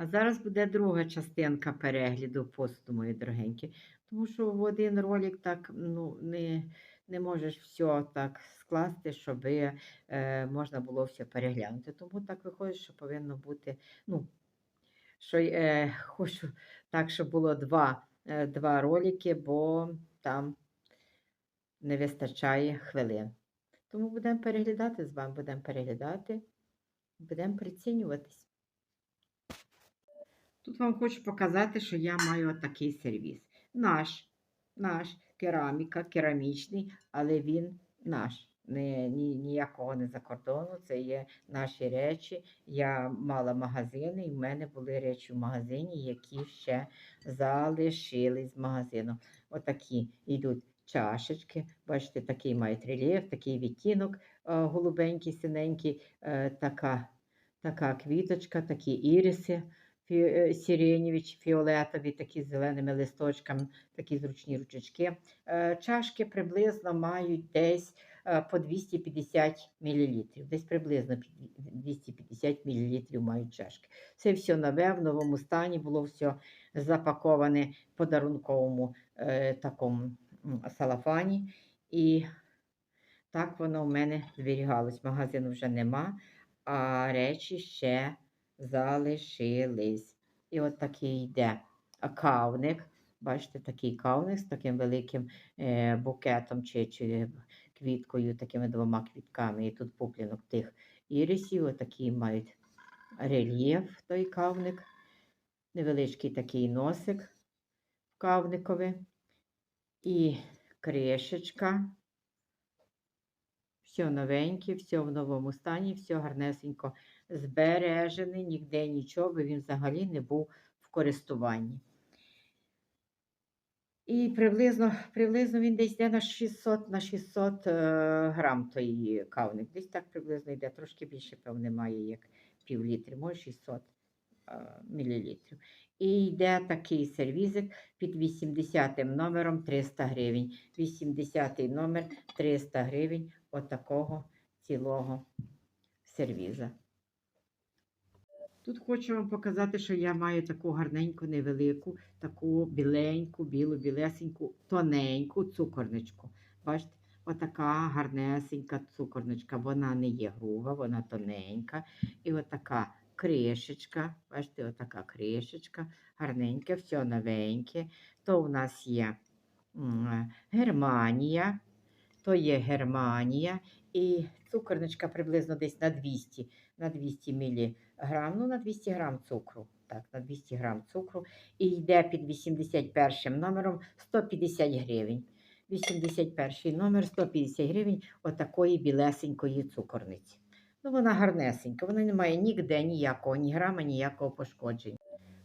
А зараз буде друга частинка перегляду посту, мої дорогенькі. Тому що в один ролик так ну, не, не можеш все так скласти, щоб е, можна було все переглянути. Тому так виходить, що повинно бути. ну, що е, хочу так, щоб було два, е, два ролики, бо там не вистачає хвилин. Тому будемо переглядати з вами, будемо переглядати, будемо прицінюватись. Тут вам хочу показати, що я маю такий сервіс. Наш, наш кераміка, керамічний, але він наш. Не, ні, ніякого не за кордону, це є наші речі. Я мала магазини, і в мене були речі в магазині, які ще залишились з магазину. Отакі йдуть чашечки. Бачите, такий мають рельєф, такий відтінок е, голубенький, синенький, е, така, така квіточка, такі іриси е, фіолетові, такі з зеленими листочками, такі зручні ручечки. Е, Чашки приблизно мають десь е, по 250 мл. Десь приблизно 250 мл мають чашки. Це все нове, в новому стані було все запаковане в подарунковому такому салафані. І так воно в мене зберігалось. Магазину вже нема, а речі ще залишились. І от такий йде кавник. Бачите, такий кавник з таким великим е, букетом чи, чи квіткою, такими двома квітками. І тут поплінок тих ірисів. Отакий мають рельєф той кавник. Невеличкий такий носик в кавникові. І кришечка. Все новеньке, все в новому стані, все гарнесенько збережений, ніде нічого, бо він взагалі не був в користуванні. І приблизно, приблизно він десь йде на 600 на 600 е, грам той кавник. Десь так приблизно йде, трошки більше, певне, має, як пів літри, може 600 е, мілілітрів. І йде такий сервізик під 80 номером 300 гривень. 80 номер 300 гривень отакого цілого сервіза. Тут хочу вам показати, що я маю таку гарненьку, невелику, таку біленьку, білу, білесеньку, тоненьку цукорничку. Бачите, отака гарнесенька цукорничка. Вона не є груба, вона тоненька. І отака кришечка. Бачите, отака кришечка, гарненьке, все новеньке. То у нас є Германія, то є Германія. І цукорничка приблизно десь на 200, на 200 мг, ну на 200 грам цукру. Так, на 200 грам цукру. І йде під 81 номером 150 гривень. 81 номер 150 гривень отакої білесенької цукорниці. Ну, вона гарнесенька, вона не має ніде ніякого, ні грама, ніякого пошкодження.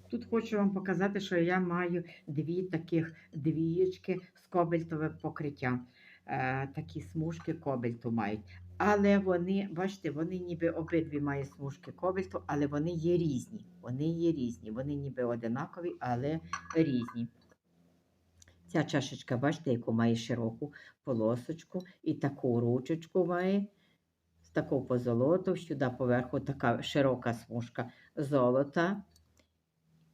Тут хочу вам показати, що я маю дві таких двієчки з кобальтовим покриттям. Е, такі смужки кобальту мають. Але вони, бачите, вони ніби обидві мають смужки кобальту, але вони є різні. Вони є різні. Вони ніби одинакові, але різні. Ця чашечка, бачите, яку має широку полосочку і таку ручечку має. З такого позолоту, сюди поверху така широка смужка золота.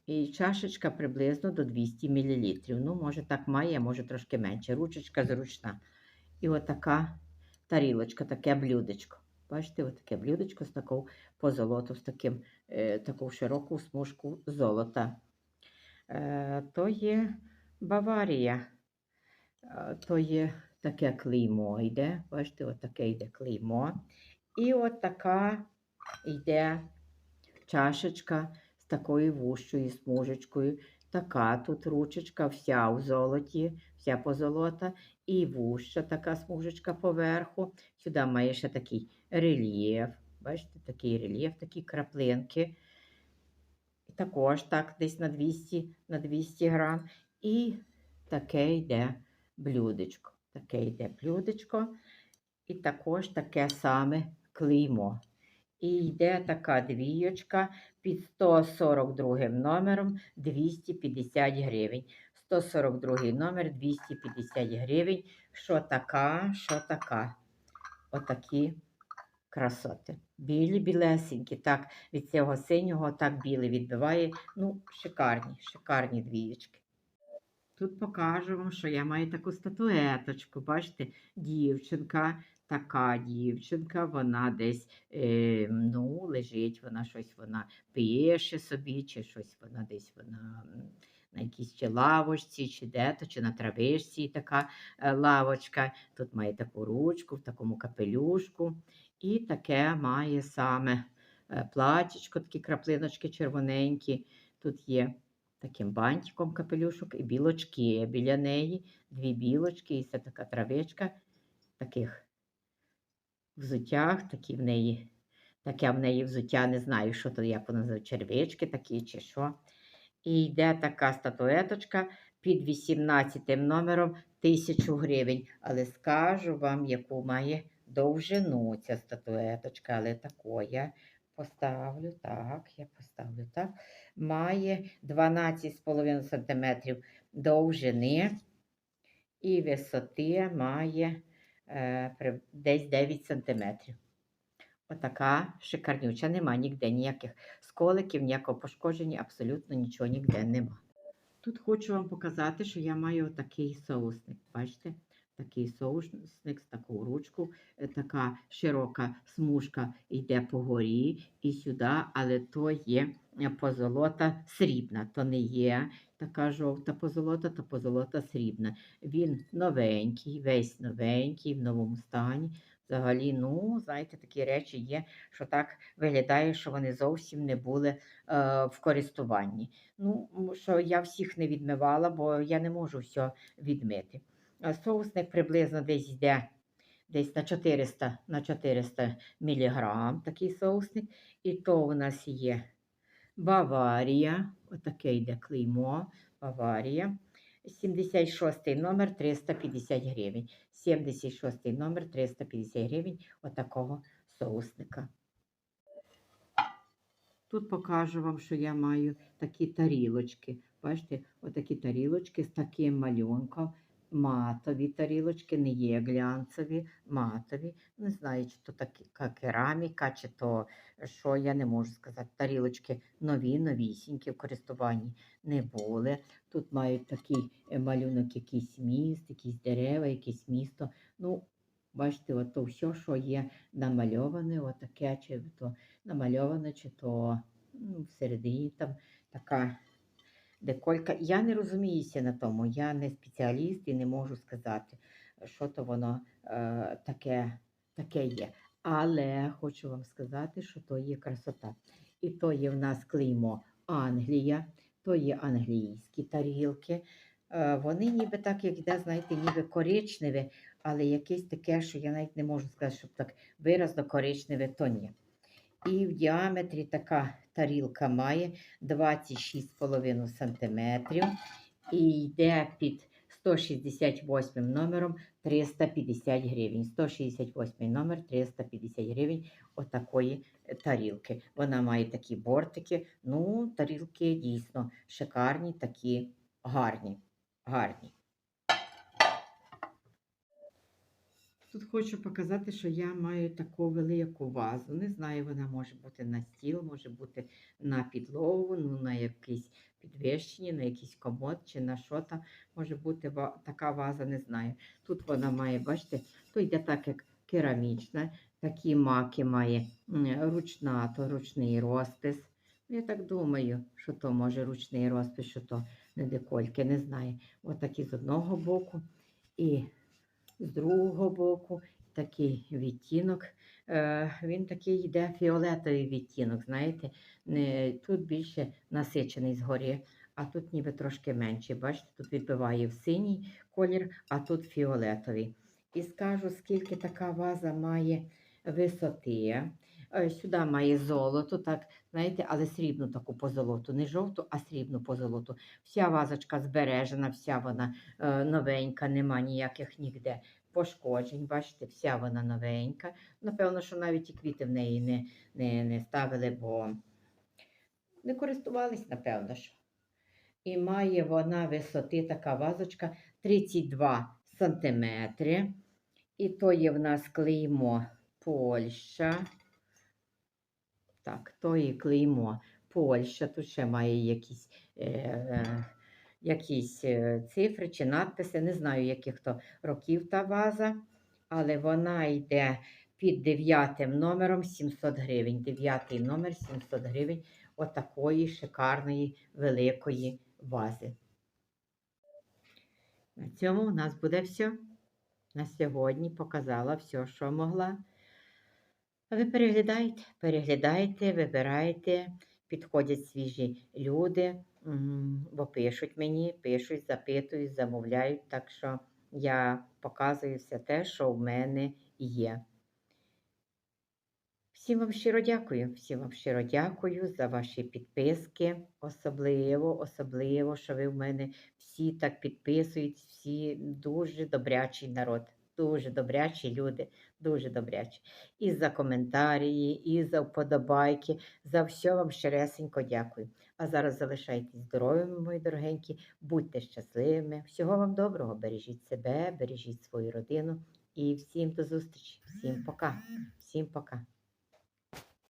І чашечка приблизно до 200 мл. Ну, може, так має, може трошки менше. Ручечка зручна. І отака тарілочка, таке блюдечко. Бачите, отаке блюдечко з такого позолоту, з таким, е, таку широку смужку золота. Е, то є Баварія. Е, то є таке клеймо йде. Бачите, отаке йде клеймо. І от така йде чашечка з такою вущою смужечкою. Така тут ручечка, вся в золоті, вся позолота, і вуща така смужечка поверху. Сюди має ще такий рельєф. Бачите, такий рельєф, такі краплинки. І також так, десь на 200, на 200 грам. І таке йде блюдечко. Таке йде блюдечко. І також таке саме клеймо. І йде така двієчка під 142 номером 250 гривень. 142 номер 250 гривень. Що така, що така. Отакі красоти. Білі, білесенькі, так від цього синього, так біле відбиває. Ну, шикарні, шикарні двієчки. Тут покажу вам, що я маю таку статуеточку. Бачите, дівчинка, така дівчинка, вона десь е, ну, лежить, вона щось вона пише собі, чи щось вона десь вона на якійсь чи лавочці, чи де-то, чи на травишці така е, лавочка. Тут має таку ручку, в такому капелюшку. І таке має саме е, платічко, такі краплиночки червоненькі. Тут є таким бантиком капелюшок і білочки біля неї, дві білочки, і це така травичка таких взуттях, такі в неї, таке в неї взуття, не знаю, що то, як воно червички такі чи що. І йде така статуеточка під 18 номером 1000 гривень. Але скажу вам, яку має довжину ця статуеточка, але таку я поставлю так, я поставлю так. Має 12,5 см довжини і висоти має е, десь 9 см. Отака шикарнюча, нема ніде ніяких сколиків, ніякого пошкодження, абсолютно нічого ніде нема. Тут хочу вам показати, що я маю такий соусник. Бачите? Такий соусник з таку ручку, е, така широка смужка йде по горі і сюди, але то є позолота срібна, то не є така жовта позолота, то позолота срібна. Він новенький, весь новенький, в новому стані. Взагалі, ну, знаєте, такі речі є, що так виглядає, що вони зовсім не були е, в користуванні. Ну, що я всіх не відмивала, бо я не можу все відмити. А Соусник приблизно десь йде десь на 400, на 400 мг такий соусник. І то у нас є Баварія, отаке йде клеймо, Баварія. 76 номер 350 гривень. 76 номер 350 гривень отакого соусника. Тут покажу вам, що я маю такі тарілочки. Бачите, отакі тарілочки з таким малюнком. Матові тарілочки, не є глянцеві, матові. Не знаю, чи то така кераміка, чи то що, я не можу сказати. Тарілочки нові, новісінькі в користуванні не були. Тут мають такий е, малюнок, якийсь міст, якісь дерева, якесь місто. Ну, бачите, от то все, що є намальоване, отаке, чи то намальоване, чи то ну, всередині там така деколька. Я не розуміюся на тому, я не спеціаліст і не можу сказати, що то воно е, таке, таке є. Але хочу вам сказати, що то є красота. І то є в нас клеймо Англія, то є англійські тарілки. Е, Вони ніби так, як йде, знаєте, ніби коричневе, але якесь таке, що я навіть не можу сказати, щоб так виразно коричневе, то ні. І в діаметрі така тарілка має 26,5 см і йде під 168 номером 350 гривень. 168 номер 350 гривень отакої тарілки. Вона має такі бортики. Ну, тарілки дійсно шикарні, такі гарні. гарні. Тут хочу показати, що я маю таку велику вазу. Не знаю, вона може бути на стіл, може бути на підлогу, ну, на якийсь підвищенні, на якийсь комод чи на що там може бути така ваза, не знаю. Тут вона має, бачите, то йде так, як керамічна, такі маки має ручна, то ручний розпис. Ну, Я так думаю, що то може ручний розпис, що то не декольки, не знаю. Отакі з одного боку і з другого боку такий відтінок. Е, він такий йде фіолетовий відтінок, знаєте, тут більше насичений згорі, а тут ніби трошки менший. Бачите, тут відбиває в синій колір, а тут фіолетовий. І скажу, скільки така ваза має висоти. Е, Сюди має золото, так, знаєте, але срібну таку позолоту, не жовту, а срібну позолоту. Вся вазочка збережена, вся вона е, новенька, нема ніяких ніде пошкоджень. Бачите, вся вона новенька. Напевно, що навіть і квіти в неї не, не, не ставили, бо не користувались, напевно. що. І має вона висоти така вазочка 32 сантиметри. І то є в нас клеймо Польща. Так, то і клеймо. Польща. Тут ще має якісь, е, е, якісь е, цифри чи надписи. Не знаю, яких то років та ваза, але вона йде під дев'ятим номером 700 гривень. Дев'ятий номер 700 гривень отакої шикарної великої вази. На цьому у нас буде все. На сьогодні показала все, що могла. Ви переглядайте, переглядайте, вибирайте, підходять свіжі люди, бо пишуть мені, пишуть, запитують, замовляють. Так що я показую все те, що в мене є. Всім вам щиро дякую. Всім вам щиро дякую за ваші підписки. Особливо, особливо, що ви в мене всі так підписують, всі дуже добрячий народ, дуже добрячі люди, дуже добрячі. І за коментарі, і за вподобайки. За все вам щиресенько дякую. А зараз залишайтесь здоровими, мої дорогенькі, будьте щасливими. Всього вам доброго, бережіть себе, бережіть свою родину. І всім до зустрічі. Всім пока. Всім пока.